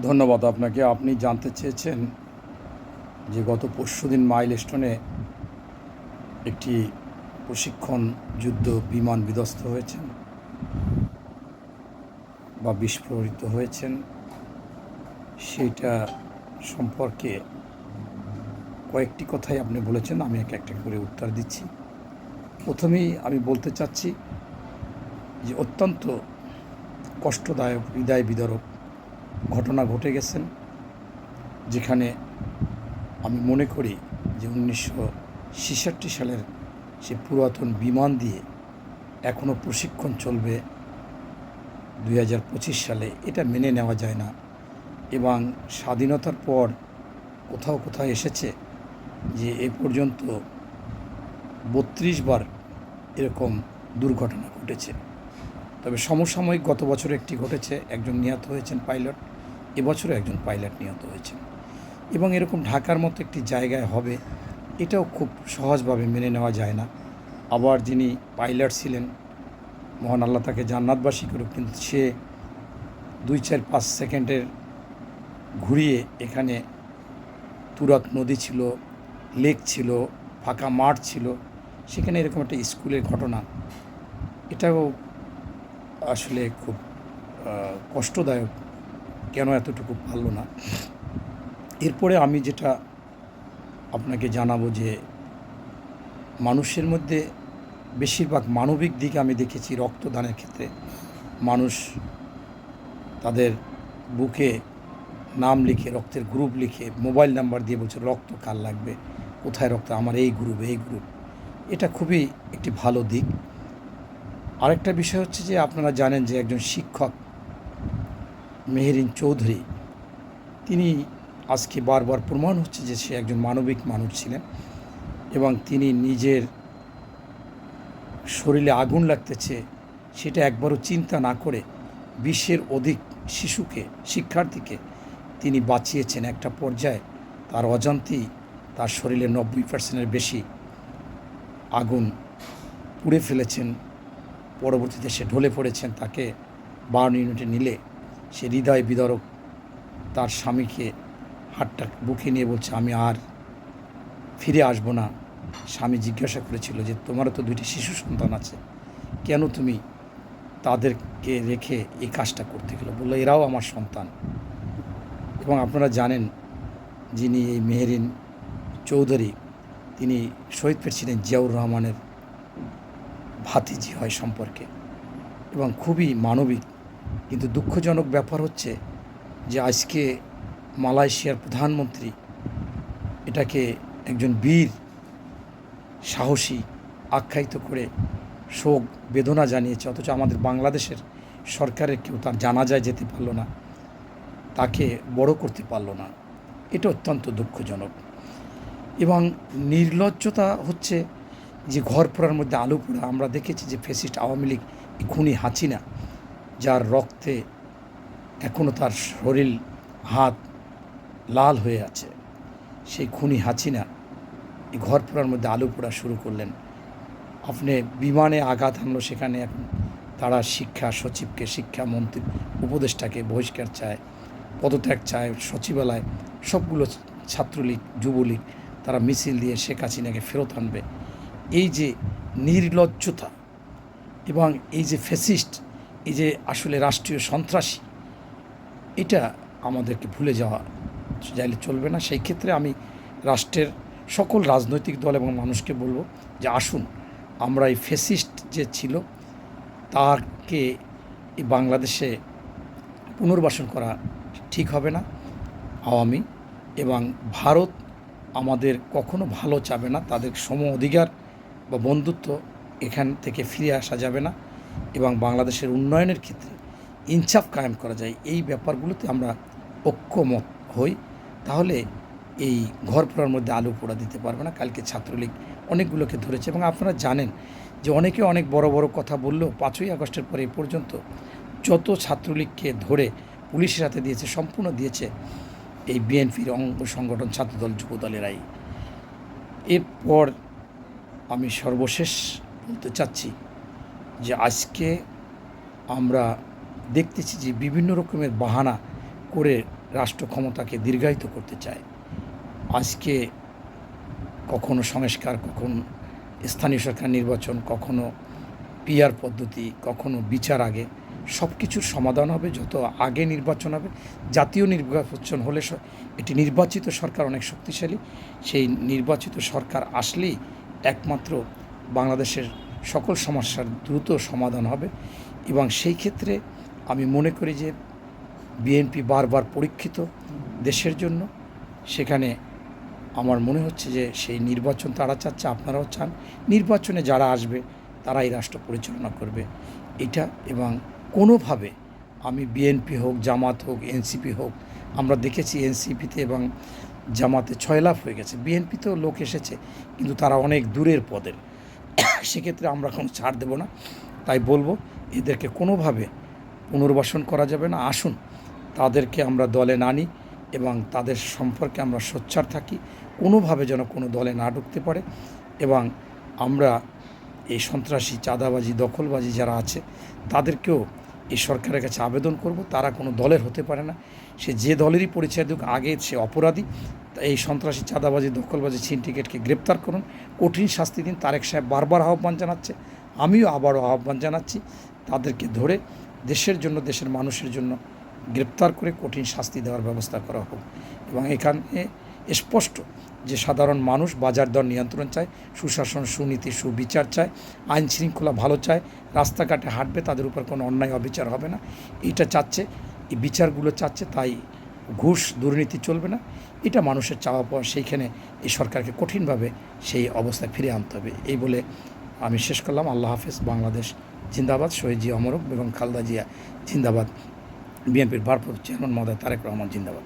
ধন্যবাদ আপনাকে। আপনি জানতে চেয়েছেন যে গত পরশুদিন মাইল স্টোনে একটি প্রশিক্ষণ যুদ্ধ বিমান বিধ্বস্ত হয়েছেন বা বিস্ফোরিত হয়েছেন সেইটা সম্পর্কে কয়েকটি কথাই আপনি বলেছেন, আমি এক একটা করে উত্তর দিচ্ছি। প্রথমেই আমি বলতে চাচ্ছি যে অত্যন্ত কষ্টদায়ক, হৃদয় বিদারক ঘটনা ঘটে গেছেন, যেখানে আমি মনে করি যে উনিশশো ছেষট্টি সালের সে পুরাতন বিমান দিয়ে এখনও প্রশিক্ষণ চলবে দুই হাজার পঁচিশ সালে। এটা মেনে নেওয়া যায় না এবং স্বাধীনতার পর কোথাও কোথাও এসেছে যে এ পর্যন্ত বত্রিশ বার এরকম দুর্ঘটনা ঘটেছে। তবে সমসাময়িক গত বছর একটি ঘটেছে, একজন নিহত হয়েছেন পাইলট, এবছরও একজন পাইলট নিহত হয়েছেন। এবং এরকম ঢাকার মতো একটি জায়গায় হবে, এটাও খুব সহজভাবে মেনে নেওয়া যায় না। আবার যিনি পাইলট ছিলেন, মহান আল্লাহ তাকে জান্নাতবাসী করুক, কিন্তু সে দুই চার পাঁচ সেকেন্ডের ঘুরিয়ে এখানে তুরাক নদী ছিল, লেক ছিল, ফাঁকা মাঠ ছিল, সেখানে এরকম একটা স্কুলের ঘটনা। এটাও আসলে খুব কষ্টদায়ক, কেন এতটুকু পারল না। এরপরে আমি যেটা আপনাকে জানাব যে, মানুষের মধ্যে বেশিরভাগ মানবিক দিক আমি দেখেছি রক্তদানের ক্ষেত্রে। মানুষ তাদের বুকে নাম লিখে, রক্তের গ্রুপ লিখে মোবাইল নাম্বার দিয়ে বলছে, রক্ত কার লাগবে? কোথায় রক্ত? আমার এই গ্রুপ এই গ্রুপ এটা খুবই একটি ভালো দিক। আরেকটা বিষয় হচ্ছে যে আপনারা জানেন যে একজন শিক্ষক, মেহেরিন চৌধুরী, তিনি আজকে বারবার প্রমাণ হচ্ছে যে সে একজন মানবিক মানুষ ছিলেন এবং তিনি নিজের শরীরে আগুন লাগতেছে, সেটা একবারও চিন্তা না করে বিশ্বের অধিক শিশুকে, শিক্ষার্থীকে তিনি বাঁচিয়েছেন একটা পর্যায়ে। তার অজান্তেই তার শরীরে নব্বই পার্সেন্টের বেশি আগুন পুড়ে ফেলেছেন পরবর্তীতে সে ঢলে পড়েছেন, তাকে বার্ন ইউনিটে নিলে সে হৃদয় বিদরক তার স্বামীকে হাতটা বুকে নিয়ে বলছে, আমি আর ফিরে আসব না। স্বামী জিজ্ঞাসা করেছিল যে, তোমারও তো দুইটি শিশু সন্তান আছে, কেন তুমি তাদেরকে রেখে এই কাজটা করতে গেলো? বলল, এরাও আমার সন্তান। এবং আপনারা জানেন যিনি এই মেহেরিন চৌধুরী, তিনি শহীদ পেয়েছিলেন জিয়াউর রহমানের ভাতিজি হয় সম্পর্কে। এবং খুবই মানবিক, কিন্তু দুঃখজনক ব্যাপার হচ্ছে যে আজকে মালয়েশিয়ার প্রধানমন্ত্রী এটাকে একজন বীর, সাহসী, আখ্যায়িত করে শোক, বেদনা জানিয়েছে, অথচ আমাদের বাংলাদেশের সরকারের কেউ তার জানাজায় যেতে পারল না, তাকে বড় করতে পারল না। এটা অত্যন্ত দুঃখজনক। এবং নির্লজ্জতা হচ্ছে যে ঘর পোড়ার মধ্যে আলু পোড়া, আমরা দেখেছি যে ফেসিস্ট আওয়ামী লীগ খুনি হাসিনা যার রক্তে এখনও তার শরীর, হাত লাল হয়ে আছে, সেই খুনি হাসিনা এই ঘর পোড়ার মধ্যে আলু পোড়া শুরু করলেন। আপনি বিমানে আঘাত হানলো সেখানে তারা শিক্ষা সচিবকে শিক্ষামন্ত্রী উপদেষ্টাকে বহিষ্কার চায়, পদত্যাগ চায়, সচিবালয়, সবগুলো ছাত্রলীগ, যুবলীগ, তারা মিছিল দিয়ে শেখ হাসিনাকে ফেরত আনবে। এই যে নির্লজ্জতা এবং এই যে ফেসিস্ট এই যে আসলে রাষ্ট্রীয় সন্ত্রাসী, এটা আমাদেরকে ভুলে যাওয়া চাইলে চলবে না। সেই ক্ষেত্রে আমি রাষ্ট্রের সকল রাজনৈতিক দল এবং মানুষকে বলব যে আসুন, আমরা এই ফেসিস্ট যে ছিল তাকে বাংলাদেশে পুনর্বাসন করা ঠিক হবে না আওয়ামী। এবং ভারত আমাদের কখনো ভালো চাবে না, তাদের সম অধিকার বা বন্ধুত্ব এখান থেকে ফিরে আসা যাবে না এবং বাংলাদেশের উন্নয়নের ক্ষেত্রে ইনসাফ কায়েম করা যায়। এই ব্যাপারগুলোতে আমরা ঐক্যমত হই, তাহলে এই ঘর পোড়ার মধ্যে আলু পোড়া দিতে পারবে না। কালকে ছাত্রলীগ অনেকগুলোকে ধরেছে এবং আপনারা জানেন যে অনেকে অনেক বড় বড় কথা বললেও পাঁচই আগস্টের পরে এ পর্যন্ত যত ছাত্রলীগকে ধরে পুলিশের হাতে দিয়েছে, সম্পূর্ণ দিয়েছে এই বিএনপির অঙ্গ সংগঠন ছাত্রদল যুবদলেরাই। এরপর আমি সর্বশেষ বলতে চাচ্ছি যে আজকে আমরা দেখতেছি যে বিভিন্ন রকমের বাহানা করে রাষ্ট্র ক্ষমতাকে দীর্ঘায়িত করতে চায়। আজকে কখনো সংস্কার, কখন স্থানীয় সরকার নির্বাচন, কখনো পিয়ার পদ্ধতি, কখনো বিচার আগে সব কিছুর সমাধান হবে, যত আগে নির্বাচন হবে, জাতীয় নির্বাচন হলে এটি নির্বাচিত সরকার অনেক শক্তিশালী। সেই নির্বাচিত সরকার আসলেই একমাত্র বাংলাদেশের সকল সমস্যার দ্রুত সমাধান হবে এবং সেই ক্ষেত্রে আমি মনে করি যে বিএনপি বারবার পরীক্ষিত দেশের জন্য। সেখানে আমার মনে হচ্ছে যে সেই নির্বাচন তারা চাচ্ছে, আপনারাও চান। নির্বাচনে যারা আসবে, তারাই রাষ্ট্র পরিচালনা করবে। এটা এবং কোনোভাবে আমি বিএনপি হোক, জামাত হোক, এনসিপি হোক, আমরা দেখেছি এনসিপিতে এবং জামাতে ছয় লাভ হয়ে গেছে। বিএনপিতেও লোক এসেছে, কিন্তু তারা অনেক দূরের পদের। সেক্ষেত্রে আমরা কোনো ছাড় দেব না। তাই বলব, এদেরকে কোনোভাবে পুনর্বাসন করা যাবে না। আসুন, তাদেরকে আমরা দলে না নিই এবং তাদের সম্পর্কে আমরা সোচ্চার থাকি। কোনোভাবে যেন কোনো দলে না ঢুকতে পারে এবং আমরা এই সন্ত্রাসী, চাঁদাবাজি, দখলবাজি যারা আছে, তাদেরকেও এই সরকারের কাছে আবেদন করব, তারা কোনো দলের হতে পারে না। সে যে দলেরই পরিচয় দিক, আগে সে অপরাধী। এই সন্ত্রাসী চাঁদাবাজি, দখলবাজি সিন্ডিকেটকে গ্রেপ্তার করুন। কঠিন শাস্তি দিন, তারেক সাহেব বারবার আহ্বান জানাচ্ছে। আমিও আবারও আহ্বান জানাচ্ছি তাদেরকে ধরে দেশের জন্য, দেশের মানুষের জন্য গ্রেপ্তার করে কঠিন শাস্তি দেওয়ার ব্যবস্থা করা হোক। এবং এখানে স্পষ্ট যে সাধারণ মানুষ বাজার দর নিয়ন্ত্রণ চায়, সুশাসন, সুনীতি, সুবিচার চায়, আইন শৃঙ্খলা ভালো চায়, রাস্তাঘাটে হাঁটবে, তাদের উপর কোনো অন্যায়, অবিচার হবে না। এটা চাচ্ছে, এই বিচারগুলো চাচ্ছে, তাই ঘুষ, দুর্নীতি চলবে না। এটা মানুষের চাওয়া পাওয়া, সেইখানে এই সরকারকে কঠিনভাবে সেই অবস্থায় ফিরে আনতে হবে। এই বলে আমি শেষ করলাম। আল্লাহ হাফেজ। বাংলাদেশ জিন্দাবাদ। শহীদ অমরক এবং খালদা জিয়া জিন্দাবাদ। বিএনপির ভারপ্রাপ্ত চেয়ারম্যান মহোদয় তারেক রহমান জিন্দাবাদ।